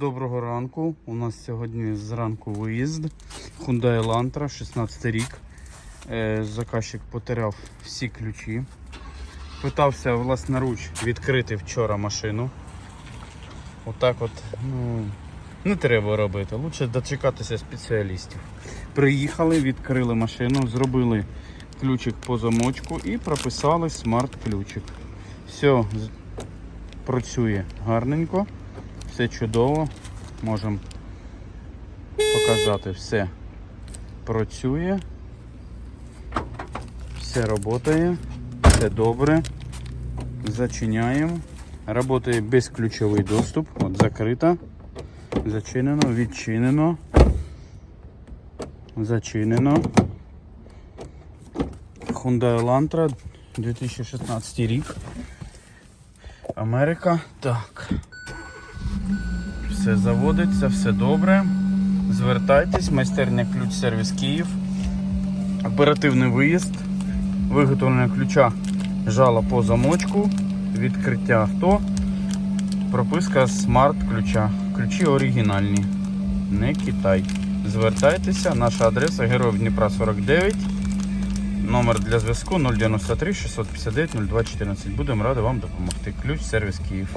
Доброго ранку. У нас сьогодні зранку виїзд. Hyundai Elantra, 16 рік. Е, Заказчик потеряв всі ключі. Питався власноруч відкрити вчора машину. Отак от, ну, не треба робити. Лучше дочекатися спеціалістів. Приїхали, відкрили машину, зробили ключик по замочку і прописали смарт-ключик. Все працює гарненько. Все чудово. Можемо показати все працює. Все працює. Все добре. Зачиняємо. Работає безключовий доступ. От закрита. Зачинено, відчинено. Зачинено. Hyundai Elantra 2016 рік. Америка. Так. Все заводиться, все добре. Звертайтесь, майстерня ключ сервіс Київ. Оперативний виїзд, виготовлення ключа жала по замочку, відкриття авто, прописка смарт ключа. Ключі оригінальні, не Китай. Звертайтеся, наша адреса Героїв Дніпра 49. Номер для зв'язку 093 659 0214. Будемо раді вам допомогти. Ключ сервіс Київ.